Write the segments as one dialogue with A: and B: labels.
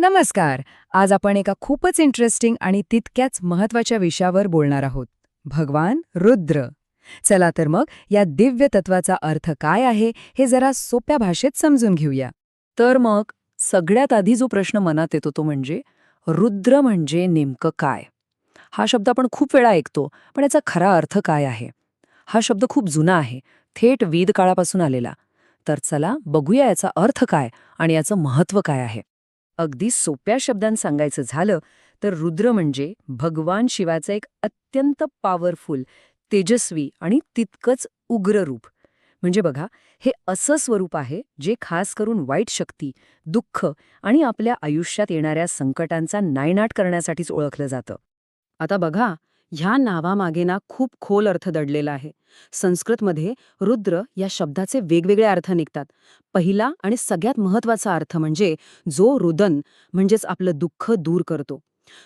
A: नमस्कार. आज आपण एका खूपच इंटरेस्टिंग आणि तितक्याच महत्त्वाच्या विषयावर बोलणार आहोत. भगवान रुद्र. चला तर मग या दिव्य तत्वाचा अर्थ काय आहे हे जरा सोप्या भाषेत समजून घेऊया.
B: तर मग सगळ्यात आधी जो प्रश्न मनात येतो तो म्हणजे रुद्र म्हणजे नेमकं काय? हा शब्द आपण खूप वेळा ऐकतो पण याचा खरा अर्थ काय आहे? हा शब्द खूप जुना आहे थेट वेद काळापासून आलेला. तर चला बघूया याचा अर्थ काय आणि याचं महत्त्व काय आहे. अगदी सोप्या शब्दांत सांगायचं झालं तर रुद्र म्हणजे भगवान शिवाचं एक अत्यंत पॉवरफुल तेजस्वी आणि तितकंच उग्र रूप. म्हणजे बघा हे असं स्वरूप आहे जे खास करून वाईट शक्ती दुःख आणि आपल्या आयुष्यात येणाऱ्या संकटांचा नायनाट करण्यासाठीच ओळखलं जातं. आता बघा ह्या नावामागे ना खूप खोल अर्थ दडलेला आहे. संस्कृतमध्ये रुद्र या शब्दाचे वेगवेगळे अर्थ निघतात. पहिला आणि सगळ्यात महत्त्वाचा अर्थ म्हणजे जो रुदन म्हणजेच आपलं दुःख दूर करतो.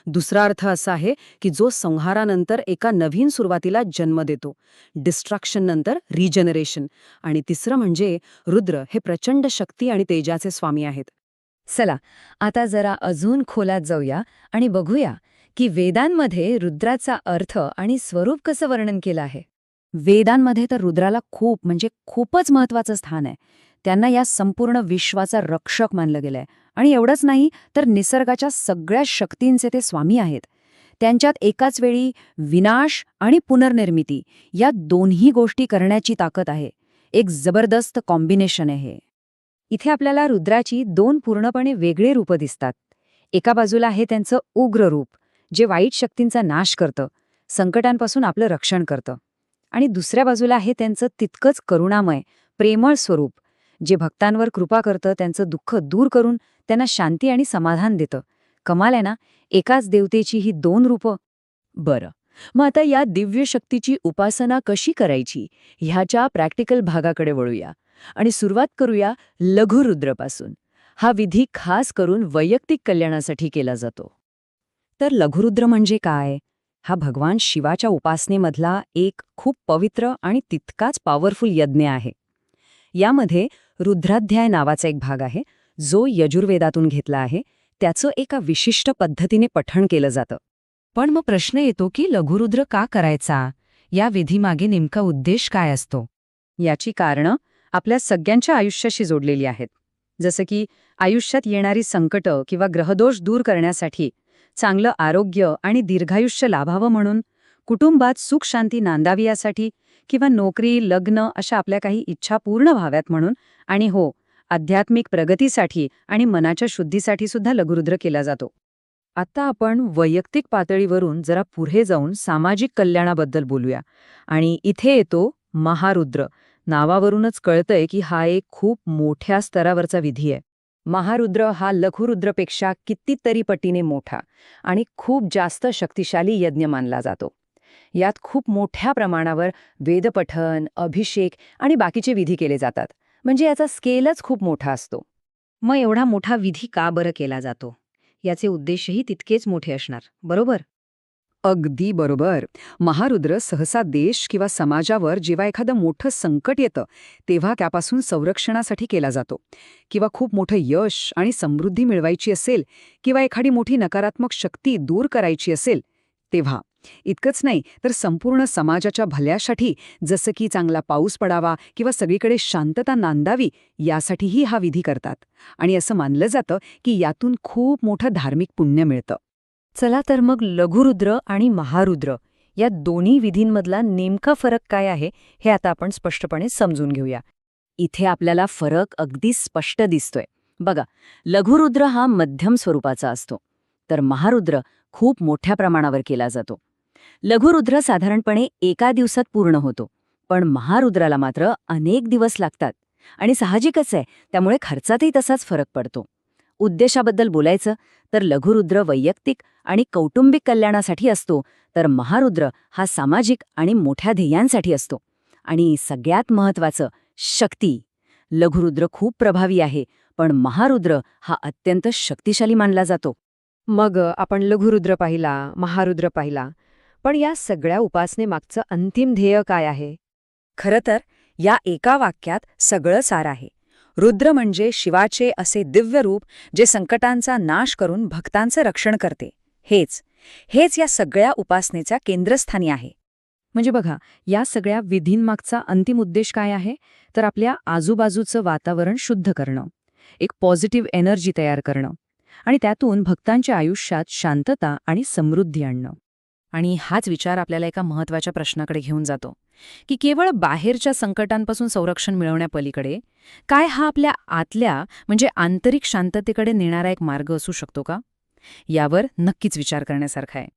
B: दुसरा अर्थ असा आहे की जो संहारानंतर एका नवीन सुरुवातीला जन्म देतो. डिस्ट्रक्शन नंतर रिजनरेशन आणि तिसरं म्हणजे रुद्र हे प्रचंड शक्ती आणि तेजाचे स्वामी आहेत.
A: चला आता जरा अजून खोलात जाऊया आणि बघूया की वेदांमध्ये रुद्राचा अर्थ आणि स्वरूप कसं वर्णन केलं आहे?
B: वेदांमध्ये तर रुद्राला खूप म्हणजे खूपच महत्वाचं स्थान आहे. त्यांना या संपूर्ण विश्वाचा रक्षक मानलं गेलंय. आणि एवढंच नाही तर निसर्गाच्या सगळ्या शक्तींचे ते स्वामी आहेत. त्यांच्यात एकाच वेळी विनाश आणि पुनर्निर्मिती या दोन्ही गोष्टी करण्याची ताकद आहे. एक जबरदस्त कॉम्बिनेशन आहे
A: इथे आपल्याला रुद्राची दोन पूर्णपणे वेगळे रूपं दिसतात. एका बाजूला आहे त्यांचं उग्र रूप जे वाईट शक्तींचा नाश करतं संकटांपासून आपलं रक्षण करतं. आणि दुसऱ्या बाजूला हे त्यांचं तितकंच करुणामय प्रेमळ स्वरूप जे भक्तांवर कृपा करतं त्यांचं दुःख दूर करून त्यांना शांती आणि समाधान देतं. कमाल आहे ना? एकाच देवतेची ही दोन रूपं.
B: बरं. मग आता या दिव्य शक्तीची उपासना कशी करायची? ह्याच्या प्रॅक्टिकल भागाकडे वळूया. आणि सुरुवात करूया लघुरुद्रपासून. हा विधी खास करून वैयक्तिक कल्याणासाठी केला जातो.
A: तर लघुरुद्र म्हणजे काय? हा भगवान शिवाच्या उपासनेमधला एक खूप पवित्र आणि तितकाच पॉवरफुल यज्ञ आहे. यामध्ये रुद्राध्याय नावाचा एक भाग आहे जो यजुर्वेदातून घेतला आहे. त्याचं एका विशिष्ट पद्धतीने पठण केलं जातं. पण मग प्रश्न येतो की लघुरुद्र का करायचा? या विधीमागे नेमका उद्देश काय असतो? याची कारणं आपल्या सगळ्यांच्या आयुष्याशी जोडलेली आहेत. जसं की आयुष्यात येणारी संकटं किंवा ग्रहदोष दूर करण्यासाठी चांगलं आरोग्य आणि दीर्घायुष्य लाभावं म्हणून कुटुंबात सुख शांती नांदावी यासाठी किंवा नोकरी लग्न अशा आपल्या काही इच्छा पूर्ण व्हाव्यात म्हणून आणि हो आध्यात्मिक प्रगतीसाठी आणि मनाच्या शुद्धीसाठी सुद्धा लघुरुद्र केला जातो. आता आपण वैयक्तिक पातळीवरून जरा पुढे जाऊन सामाजिक कल्याणाबद्दल बोलूया. आणि इथे येतो महारुद्र. नावावरूनच कळतंय की हा एक खूप मोठ्या स्तरावरचा विधी आहे. महारुद्र हा लघुरुद्रपेक्षा कितीतरी पटीने मोठा आणि खूप जास्त शक्तिशाली यज्ञ मानला जातो. यात खूप मोठ्या प्रमाणावर वेदपठन अभिषेक आणि बाकीचे विधी केले जातात. म्हणजे याचा स्केलच खूप मोठा असतो. मग एवढा मोठा विधी का बरं केला जातो? याचे उद्देशही तितकेच मोठे असणार बरोबर?
B: अगदी बरोबर. महारुद्र सहसा देश किंवा समाजावर जेव्हा एखादं मोठं संकट येतं तेव्हा त्यापासून संरक्षणासाठी केला जातो. किंवा खूप मोठं यश आणि समृद्धी मिळवायची असेल किंवा एखादी मोठी नकारात्मक शक्ती दूर करायची असेल तेव्हा. इतकंच नाही तर संपूर्ण समाजाच्या भल्यासाठी जसं की चांगला पाऊस पडावा किंवा सगळीकडे शांतता नांदावी यासाठीही हा विधी करतात. आणि असं मानलं जातं की यातून खूप मोठं धार्मिक पुण्य मिळतं.
A: चला तर मग लघुरुद्र आणि महारुद्र या दोन्ही विधींमधला नेमका फरक काय आहे हे आता आपण स्पष्टपणे समजून घेऊया.
B: इथे आपल्याला फरक अगदी स्पष्ट दिसतोय. बघा लघुरुद्र हा मध्यम स्वरूपाचा असतो तर महारुद्र खूप मोठ्या प्रमाणावर केला जातो. लघुरुद्र साधारणपणे एका दिवसात पूर्ण होतो पण महारुद्राला मात्र अनेक दिवस लागतात आणि साहजिकच आहे त्यामुळे खर्चातही तसाच फरक पडतो. उद्देशाबद्दल बोलायचं तर लघुरुद्र वैयक्तिक आणि कौटुंबिक कल्याणासाठी असतो तर महारुद्र हा सामाजिक आणि मोठ्या ध्येयांसाठी असतो. आणि सगळ्यात महत्वाचं शक्ती. लघुरुद्र खूप प्रभावी आहे पण महारुद्र हा अत्यंत शक्तिशाली मानला जातो.
A: मग आपण लघुरुद्र पाहिला महारुद्र पाहिला पण या सगळ्या उपासनेमागचं अंतिम ध्येय काय आहे? खरं तर या एका वाक्यात सगळं सार आहे. रुद्र म्हणजे शिवाचे असे दिव्य रूप जे संकटांचा नाश करून भक्तांचे रक्षण करते. हेच हेच या सगळ्या उपासनेच्या केंद्रस्थानी आहे.
B: म्हणजे बघा या सगळ्या विधींमागचा अंतिम उद्देश काय आहे? तर आपल्या आजूबाजूचं वातावरण शुद्ध करणं. एक पॉझिटिव्ह एनर्जी तयार करणं. आणि त्यातून भक्तांच्या आयुष्यात शांतता आणि समृद्धी आणणं.
C: आणि हाच विचार आपल्याला एका महत्त्वाच्या प्रश्नाकडे घेऊन जातो की केवळ बाहेरच्या संकटांपासून संरक्षण मिळवण्यापलीकडे काय हा आपल्या आतल्या म्हणजे आंतरिक शांततेकडे नेणारा एक मार्ग असू शकतो का? यावर नक्कीच विचार करण्यासारखा आहे.